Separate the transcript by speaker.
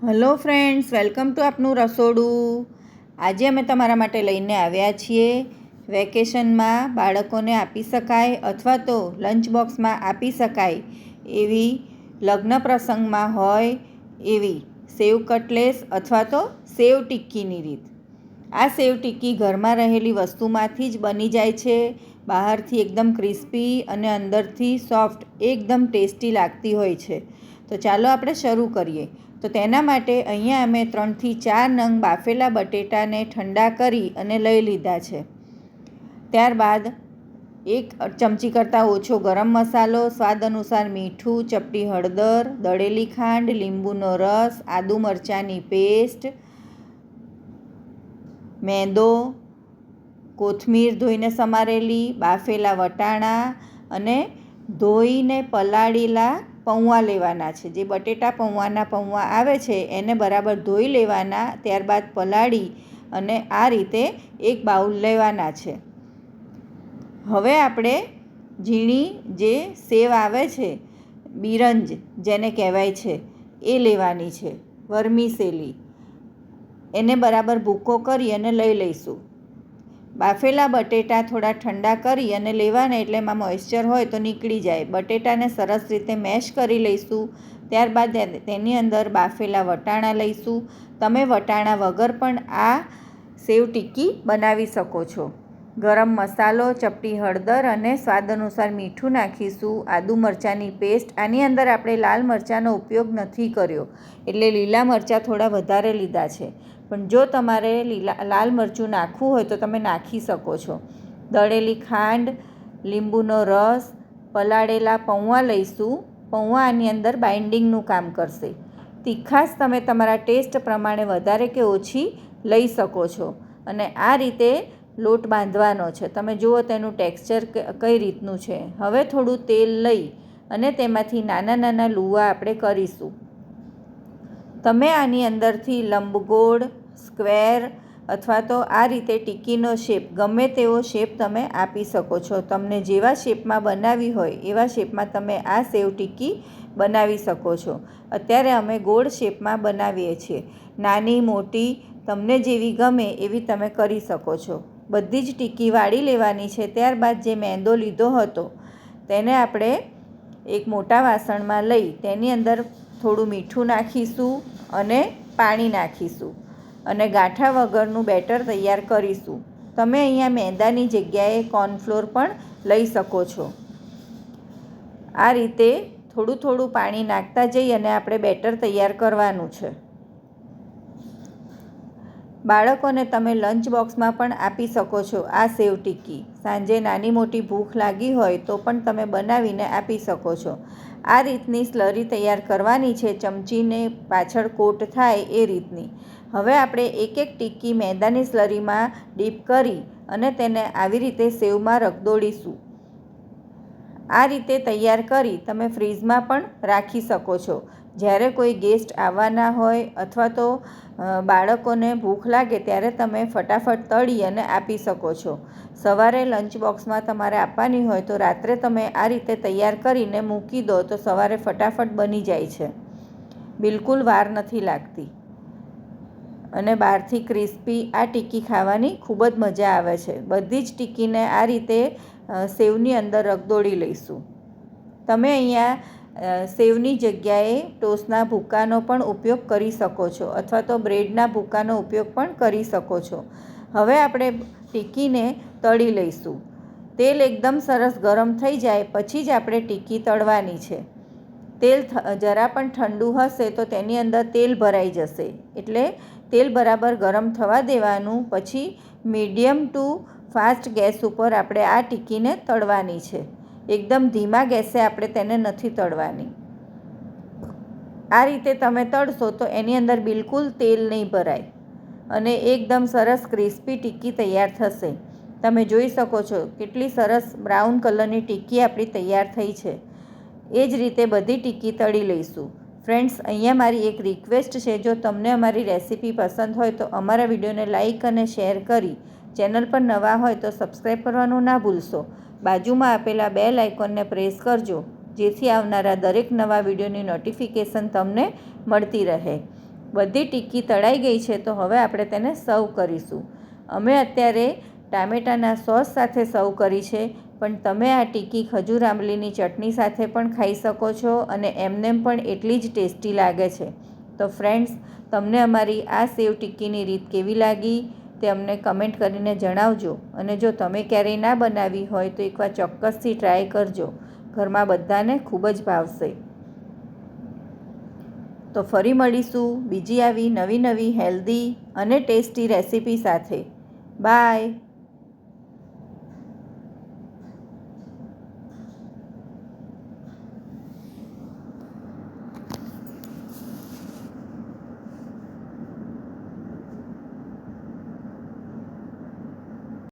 Speaker 1: Hello friends, welcome to આપનું રસોડું. આજે અમે તમારા માટે લઈને આવ્યા છીએ વેકેશનમાં બાળકોને આપી શકાય અથવા તો લંચ બોક્સમાં આપી શકાય એવી લગ્ન પ્રસંગમાં હોય એવી સેવ કટલેસ અથવા તો સેવ ટિક્કીની રીત. આ સેવ ટિક્કી ઘરમાં રહેલી વસ્તુમાંથી જ બની જાય છે. બહારથી એકદમ ક્રિસ્પી અને અંદરથી સોફ્ટ, એકદમ ટેસ્ટી લાગતી હોય છે. તો ચાલો આપણે શરૂ કરીએ. તો તેના માટે અહીંયા અમે ત્રણથી ચાર નંગ બાફેલા બટેટાને ઠંડા કરી અને લઈ લીધા છે. ત્યારબાદ એક ચમચી કરતાં ઓછો ગરમ મસાલો, સ્વાદ અનુસાર મીઠું, ચપટી હળદર, દળેલી ખાંડ, લીંબુનો રસ, આદુ મરચાંની પેસ્ટ, મેંદો, કોથમીર ધોઈને સમારેલી, બાફેલા વટાણા અને ધોઈને પલાળેલા પૌવા લેવાના છે. જે બટેટા પૌવાના પૌવા આવે છે, એને બરાબર ધોઈ લેવાના, ત્યારબાદ પલાળી અને આ રીતે એક બાઉલ લેવાના છે. હવે આપણે ઝીણી જે સેવ આવે છે, બિરંજ જેને કહેવાય છે, એ લેવાની છે વર્મીસેલી એને બરાબર ભૂકો કરી અને લઈ લઈશું. બાફેલા બટેટા થોડા ઠંડા કરી અને લેવાના એટલે એમાં મોઇશ્ચર હોય તો નીકળી જાય. બટેટાને સરસ રીતે મેશ કરી લઈશું. ત્યારબાદ તેની અંદર બાફેલા વટાણા લઈશું. તમે વટાણા વગર પણ આ સેવ ટિક્કી બનાવી શકો છો. ગરમ મસાલો, ચપટી હળદર અને સ્વાદ અનુસાર મીઠું નાખીશું. આદુ મરચાંની પેસ્ટ આની અંદર આપણે લાલ મરચાંનો ઉપયોગ નથી કર્યો. એટલે લીલા મરચાં થોડા વધારે લીધા છે. પણ જો તમારે લીલા, લાલ મરચું નાખવું હોય તો તમે નાખી શકો છો. દળેલી ખાંડ, લીંબુનો રસ, પલાળેલા પૌવા લઈશું. પૌવા આની અંદર બાઇન્ડિંગનું કામ કરશે. તીખાશ તમે તમારા ટેસ્ટ પ્રમાણે વધારે કે ઓછી લઈ શકો છો. અને આ રીતે લોટ બાંધવાનો છે. તમે જુઓ તેનું ટેક્સચર કઈ રીતનું છે. હવે થોડું તેલ લઈ અને તેમાંથી નાના નાના લુવા આપણે કરીશું. તમે આની અંદરથી લંબગોળ સ્ક્વેર અથવા તો આ રીતે ટીકીનો શેપ, ગમે તેવો શેપ તમે આપી શકો છો. તમને જેવા શેપમાં બનાવી હોય, એવા શેપમાં તમે આ સેવ ટીકી બનાવી શકો છો. અત્યારે અમે ગોળ શેપમાં બનાવીએ છીએ. નાની, મોટી, તમને જેવી ગમે એવી તમે કરી શકો છો. બધી જ ટીકી વાળી લેવાની છે. ત્યારબાદ જે મેંદો લીધો હતો, તેને આપણે એક મોટા વાસણમાં લઈ, તેની અંદર થોડું મીઠું નાખીશું અને પાણી નાખીશું. અને ગાંઠા વગરનું બેટર તૈયાર કરીશું. તમે અહીંયા મેંદાની જગ્યાએ કોર્નફ્લોર પણ લઈ શકો છો. આ રીતે થોડું થોડું પાણી નાખતા જઈ અને આપણે બેટર તૈયાર કરવાનું છે. બાળકોને તમે લંચ બોક્સમાં પણ આપી શકો છો આ સેવ ટિક્કી. સાંજે નાની મોટી ભૂખ લાગી હોય તો પણ તમે બનાવીને આપી શકો છો. આ રીતની સ્લરી તૈયાર કરવાની છે, ચમચીને પાછળ કોટ થાય એ રીતની. હવે આપણે એક એક ટીક્કી મેદાની સ્લરીમાં ડીપ કરી અને તેને આવી રીતે સેવમાં રગદોડીશું આ રીતે તૈયાર કરી તમે ફ્રીઝમાં પણ રાખી શકો છો. જ્યારે કોઈ ગેસ્ટ આવવાના હોય અથવા તો બાળકોને ભૂખ લાગે ત્યારે તમે ફટાફટ તળી અને આપી શકો છો. સવારે લંચ બોક્સમાં તમારે આપવાની હોય તો રાત્રે તમે આ રીતે તૈયાર કરીને મૂકી દો તો સવારે ફટાફટ બની જાય છે. બિલકુલ વાર નથી લાગતી. અને બહારથી ક્રિસ્પી આ ટીક્કી ખાવાની ખૂબ જ મજા આવે છે. બધી જ ટીકીને આ રીતે સેવની અંદર રગદોળી લઈશું. તમે અહીંયા સેવની જગ્યાએ ટોસના ભૂકાનો પણ ઉપયોગ કરી શકો છો અથવા તો બ્રેડના ભૂકાનો ઉપયોગ પણ કરી શકો છો. હવે આપણે ટીકીને તળી લઈશું. તેલ એકદમ સરસ ગરમ થઈ જાય પછી જ આપણે ટીકી તળવાની છે. તેલ જરા પણ ઠંડુ હશે તો તેની અંદર તેલ ભરાઈ જશે. એટલે તેલ બરાબર ગરમ થવા દેવાનું, પછી મીડિયમ ટુ ફાસ્ટ ગેસ ઉપર આપણે આ ટીકીને તળવાની છે. એકદમ ધીમા ગેસે આપણે તેને નથી તળવાની. આ રીતે તમે તળશો તો એની અંદર બિલકુલ તેલ નહીં ભરાય અને એકદમ સરસ ક્રિસ્પી ટિક્કી તૈયાર થશે. તમે જોઈ શકો છો કેટલી સરસ બ્રાઉન કલરની ટિક્કી આપણી તૈયાર થઈ છે. એ જ રીતે બધી ટિક્કી તળી લઈશું. ફ્રેન્ડ્સ અહીંયા મારી એક રિક્વેસ્ટ છે, જો તમને અમારી રેસીપી પસંદ હોય તો અમારા વિડીયોને લાઇક અને શેર કરી. ચેનલ પર નવા હોય તો સબસ્ક્રાઈબ કરવાનું ના ભૂલશો. બાજુમાં આપેલા બે લાઇકોનને પ્રેસ કરજો, જેથી આવનારા દરેક નવા વિડીયોની નોટિફિકેશન તમને મળતી રહે. બધી ટિક્કી તળાઈ ગઈ છે, તો હવે આપણે તેને સર્વ કરીશું. અમે અત્યારે ટામેટાના સોસ સાથે સર્વ કરી છે. પણ તમે આ ટિક્કી ખજૂર આંબલીની ચટણી સાથે પણ ખાઈ શકો છો અને એમનેમ પણ એટલી જ ટેસ્ટી લાગે છે. તો ફ્રેન્ડ્સ, તમને અમારી આ સેવ ટિક્કીની રીત કેવી લાગી તે અમને કમેન્ટ કરીને જણાવજો અને જો તમે ક્યારેય ના બનાવી હોય તો એકવાર ચોક્કસથી ટ્રાય કરજો. ઘરમાં બધાને ખૂબ જ ભાવશે. તો ફરી મળીશું બીજી આવી નવી નવી હેલ્ધી અને ટેસ્ટી રેસીપી સાથે. બાય.